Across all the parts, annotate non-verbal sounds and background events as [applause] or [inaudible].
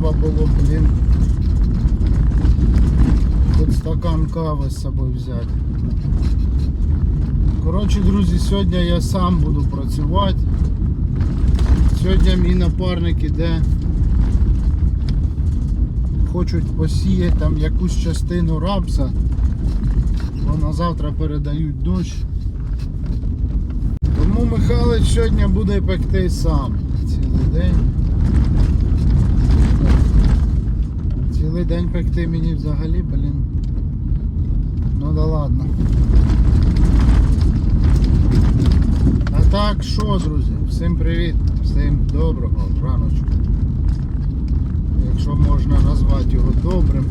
треба було, блін. Хоч стакан кави з собою взяти. Коротше, друзі, сьогодні я сам буду працювати. Сьогодні мій напарник іде. Хочуть посіяти там якусь частину рапса, бо на завтра передають дощ. Тому Михайлович сьогодні буде пекти сам цілий день. Цілий день пекти мені взагалі, блін. Ну да ладно. А так що, друзі, всім привіт, всім доброго раночку. Якщо можна назвати його добрим.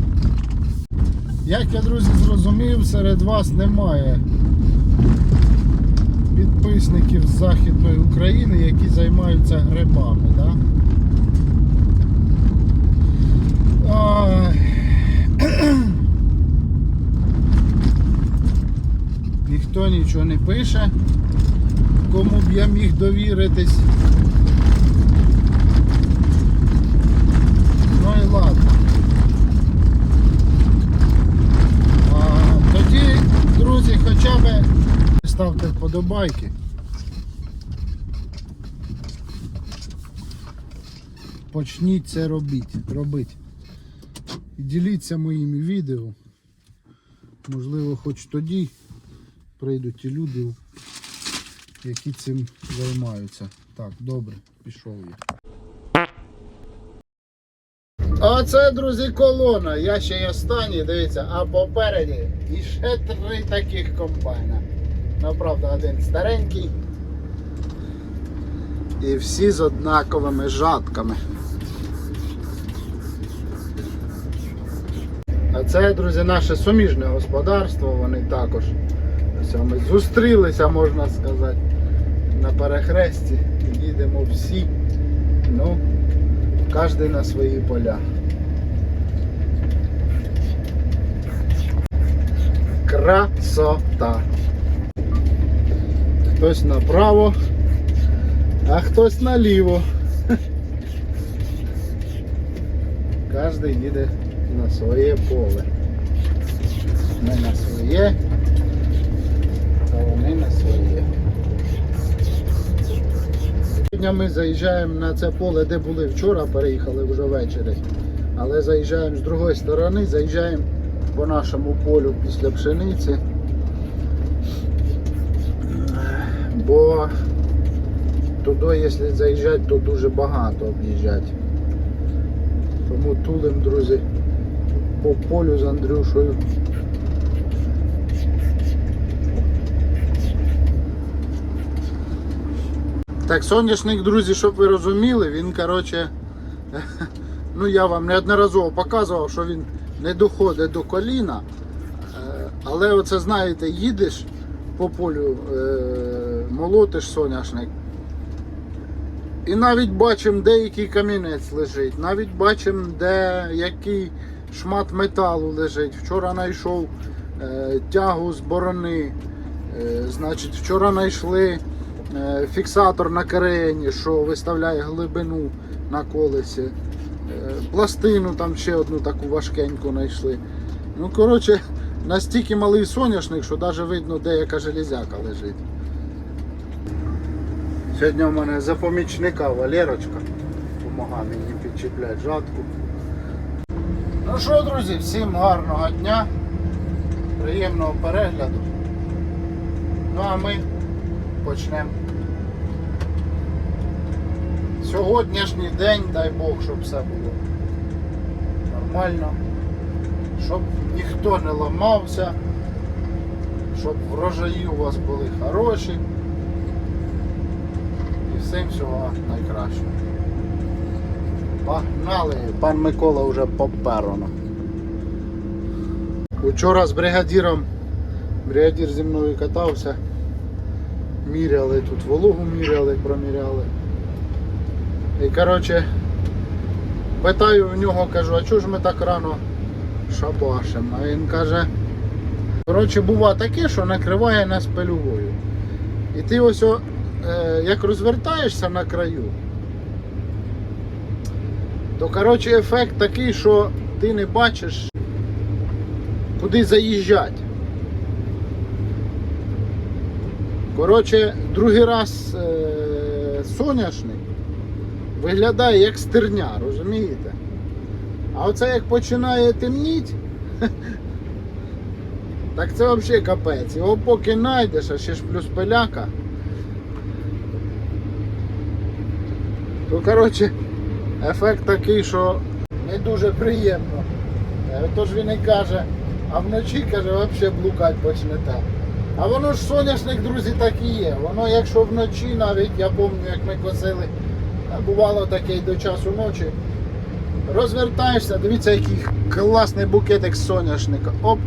Як я, друзі, зрозумів, серед вас немає підписників з Західної України, які займаються грибами, да? [coughs] Ніхто нічого не пише, кому б я міг довіритись. Ну і ладно. А, тоді, друзі, хоча б ставте вподобайки. Почніть це робити. Діліться моїми відео. Можливо, хоч тоді прийдуть і люди, які цим займаються. Так, добре, пішов я. А це, друзі, колона. Я ще й останній, дивіться, а попереді і ще три таких комбайна. Ну, правда, один старенький. І всі з однаковими жатками. А це, друзі, наше суміжне господарство, вони також ми зустрілися, можна сказати, на перехресті. Їдемо всі. Ну, кожен на свої поля. Красота. Хтось направо, а хтось наліво. [laughs] Кожен їде на своє поле. Ми на своє, а вони на своє. Сьогодні ми заїжджаємо на це поле, де були вчора, переїхали вже ввечері. Але заїжджаємо з другої сторони, заїжджаємо по нашому полю після пшениці. Бо туди, якщо заїжджати, то дуже багато об'їжджати. Тому тулим, друзі, по полю з Андрюшою. Так, соняшник, друзі, щоб ви розуміли, він, коротше, [laughs] ну я вам неодноразово показував, що він не доходить до коліна. Е, Але оце, знаєте, їдеш по полю, е, молотиш соняшник. І навіть бачимо, де який камінець лежить, навіть бачимо, де який шмат металу лежить. Вчора знайшов е, тягу з борони. Е, значить, вчора знайшли е, фіксатор на карені, що виставляє глибину на колесі. Е, пластину там ще одну таку важкеньку знайшли. Ну, коротше, настільки малий соняшник, що навіть видно, де яка железяка лежить. Сьогодні у мене за помічника Валерочка допомагає мені підчіпляти жатку. Ну що, друзі, всім гарного дня, приємного перегляду. Ну а ми почнемо. Сьогоднішній день, дай Бог, щоб все було нормально, щоб ніхто не ламався, щоб врожаї у вас були хороші. І всім всього найкращого. Погнали! Пан Микола вже поперено. Учора з бригадіром, бригадір зі мною катався, міряли тут вологу міряли, проміряли. І коротше, питаю в нього, кажу, а чого ж ми так рано шабашимо? А він каже, коротше, бува таке, що накриває нас пильовою. І ти ось, о, е, як розвертаєшся на краю, то коротше ефект такий, що ти не бачиш, куди заїжджати. Коротше, другий раз е- соняшник виглядає як стерня, розумієте? А оце як починає темніть, [laughs] так це взагалі капець. Його поки знайдеш, а ще ж плюс пиляка. То коротше, ефект такий, що не дуже приємно. Е, Тож він і каже, а вночі каже, взагалі блукати почнете. А воно ж соняшник, друзі, так і є. Воно, якщо вночі навіть, я пам'ятаю, як ми косили, бувало таке до часу ночі. Розвертаєшся, дивіться, який класний букетик соняшника. Оп.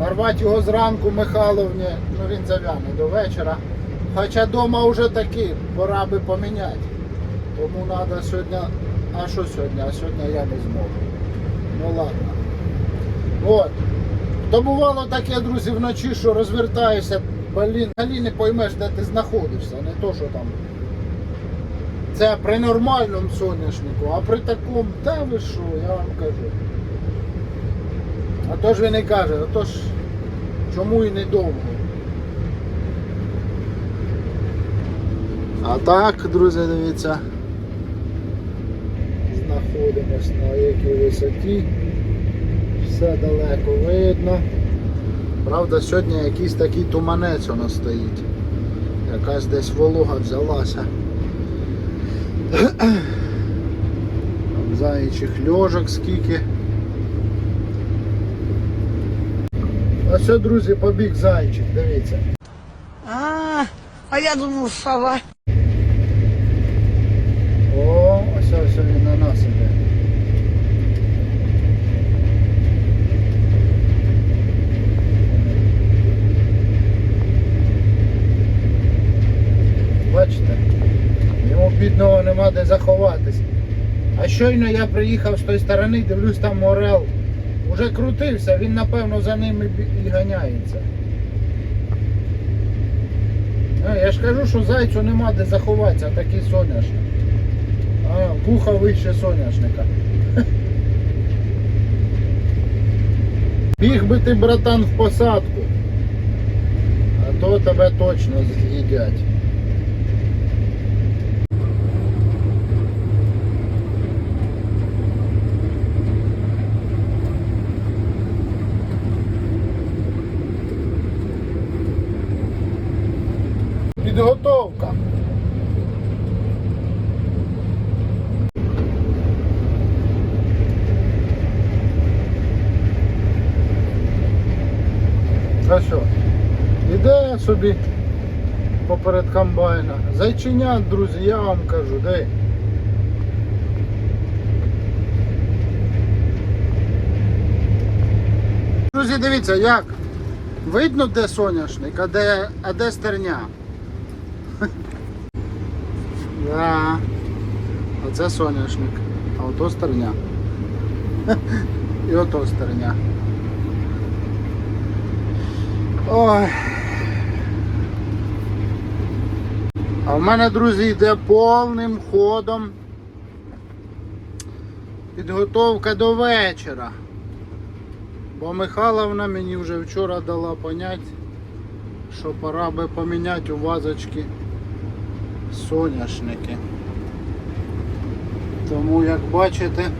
Нарвати його зранку Михайловні, ну він зав'яне до вечора. Хоча вдома вже таки, пора би поміняти. Тому треба сьогодні. А що сьогодні? А сьогодні я не зможу. Ну ладно. От. То бувало таке, друзі, вночі, що розвертаєшся, блін, взагалі не поймеш, де ти знаходишся, не то, що там. Це при нормальному соняшнику, а при такому, та ви що, я вам кажу. А то ж він і каже, а то ж чому і недовго. А так, друзі, дивіться. Знаходимось на якій висоті. Все далеко видно. Правда, сьогодні якийсь такий туманець воно стоїть. Якась десь волога взялася. Там Заїчих льожок скільки. Ось, що, друзі, побіг зайчик, дивіться. А, а я думав, сова. Ось ось він на нас іде. Бачите? Йому бідного нема де заховатись. А щойно я приїхав з тої сторони, дивлюсь, там орел. Уже крутився, він напевно за ними і ганяється. Я ж кажу, що зайцю нема де заховатися, такий соняшник. А, вуха вище соняшника. Біг би ти, братан, в посадку. А то тебе точно з'їдять. Підготовка. А що? Іде собі поперед комбайна. Зайченят, друзі, я вам кажу, де. Друзі, дивіться, як? Видно, де соняшник, а де, а де стерня. [laughs] Да. Оце соняшник, а ото стерня. [laughs] І ото стерня. Ой. А в мене, друзі, йде повним ходом підготовка до вечора. Бо Михайловна мені вже вчора дала понять, що пора би поміняти у вазочки соняшники. Тому, як бачите,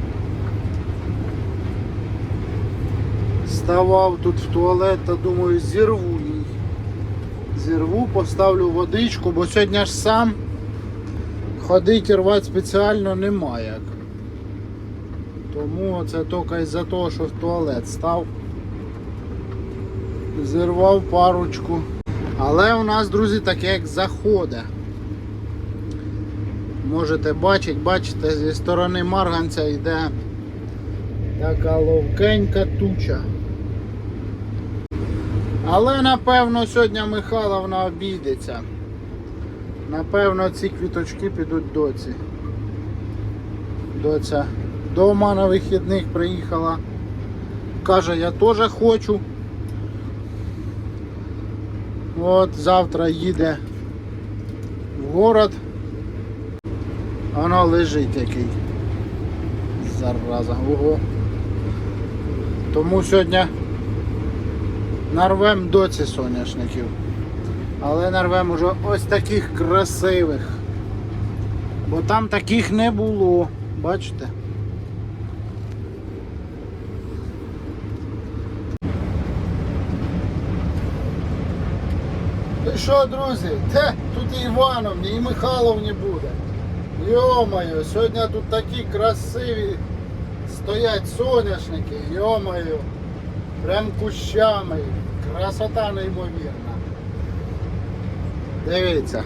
ставав тут в туалет та думаю, зірву її. Зірву, поставлю водичку, бо сьогодні ж сам ходити рвати спеціально нема як. Тому це тільки із-за того, що в туалет став. Зірвав парочку. Але у нас, друзі, таке як заходить. Можете бачити, бачите, зі сторони Марганця йде така ловкенька туча. Але напевно сьогодні Михайловна обійдеться. Напевно ці квіточки підуть доці. Доця дома на вихідних приїхала. Каже, я теж хочу. От завтра їде в город. Воно лежить який. Зараза. Ого. Тому сьогодні нарвем доці соняшників. Але нарвем уже ось таких красивих. Бо там таких не було. Бачите? Ну що, друзі, те, тут і Івановні, і Михайловні буде. Йо-моє, сьогодні тут такі красиві стоять соняшники, йо-моє, прям кущами. Красота неймовірна. Дивіться.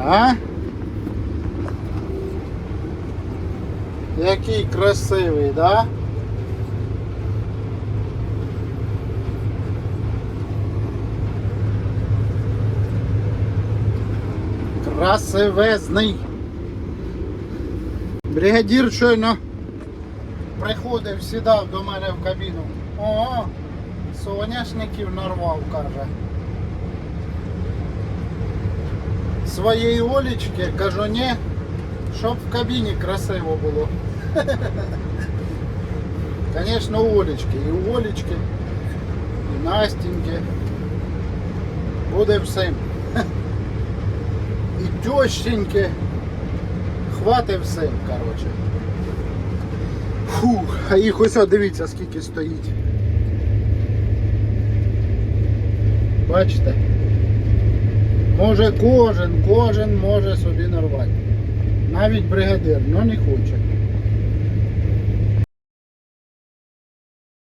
А? Який красивий, да? Красивезний. Бригадір щойно приходив, сідав до мене в кабіну. Ого, соняшників нарвав, каже. Своєї Олічки, кажу, ні, щоб в кабіні красиво було. [laughs] Звісно, у Олічки. І у Олічки, і Настіньки. Буде всім. [laughs] І тещеньки. Хватить всім, коротше. Фух, а їх ось дивіться, скільки стоїть. Бачите? Може кожен, кожен може собі нарвати. Навіть бригадир, але не хоче.